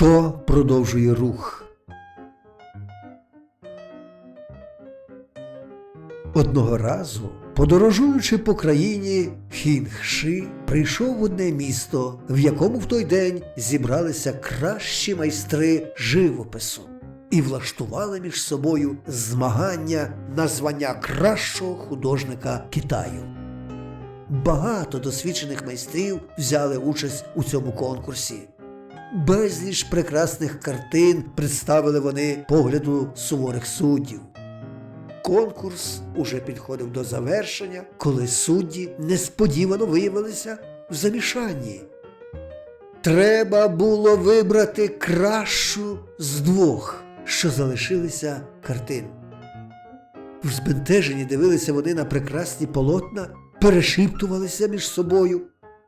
що продовжує рух. Одного разу, подорожуючи по країні, Хінгши прийшов в одне місто, в якому в той день зібралися кращі майстри живопису і влаштували між собою змагання на звання кращого художника Китаю. Багато досвідчених майстрів взяли участь у цьому конкурсі. Безліч прекрасних картин представили вони погляду суворих суддів. Конкурс уже підходив до завершення, коли судді несподівано виявилися в замішанні. Треба було вибрати кращу з двох, що залишилися картин. Збентежені дивилися вони на прекрасні полотна, перешіптувалися між собою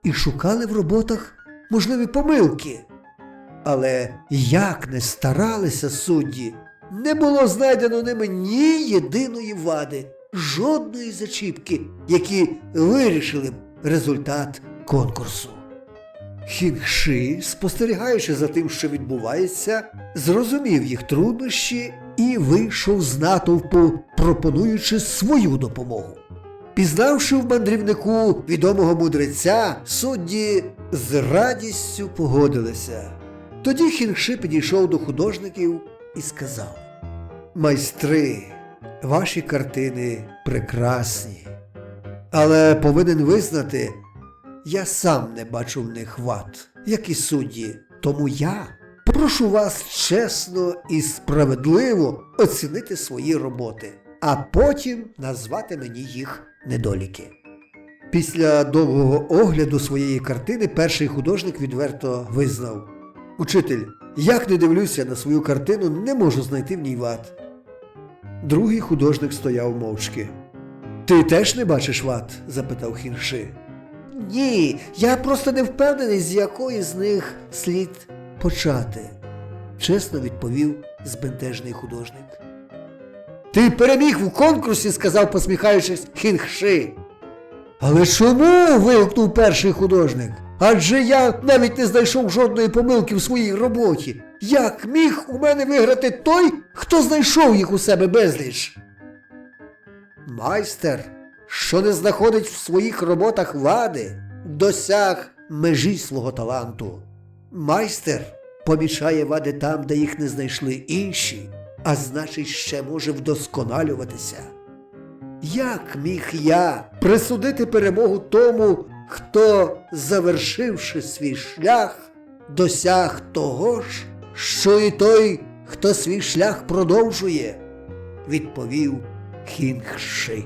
і шукали в роботах можливі помилки. Але як не старалися судді, не було знайдено ними ні єдиної вади, жодної зачіпки, які вирішили б результат конкурсу. Хінгши, спостерігаючи за тим, що відбувається, зрозумів їх труднощі і вийшов з натовпу, пропонуючи свою допомогу. Пізнавши в мандрівнику відомого мудреця, судді з радістю погодилися. Тоді Хінгши підійшов до художників і сказав: Майстри, ваші картини прекрасні, але повинен визнати, я сам не бачу в них вад, як і судді, тому я прошу вас чесно і справедливо оцінити свої роботи, а потім назвати мені їх недоліки. Після довгого огляду своєї картини перший художник відверто визнав: Учитель, як не дивлюся на свою картину, не можу знайти в ній вад. Другий художник стояв мовчки. Ти теж не бачиш вад? запитав Хінши. Ні, я просто не впевнений, з якої з них слід почати, чесно відповів збентежний художник. Ти переміг у конкурсі, сказав, посміхаючись, Хінгши. Але чому? вигукнув перший художник. Адже я навіть не знайшов жодної помилки в своїй роботі. Як міг у мене виграти той, хто знайшов їх у себе безліч? Майстер, що не знаходить в своїх роботах вади, досяг межі свого таланту. Майстер помічає вади там, де їх не знайшли інші, а значить, ще може вдосконалюватися. Як міг я присудити перемогу тому, хто, завершивши свій шлях, досяг того ж, що і той, хто свій шлях продовжує, відповів Кінг Ши.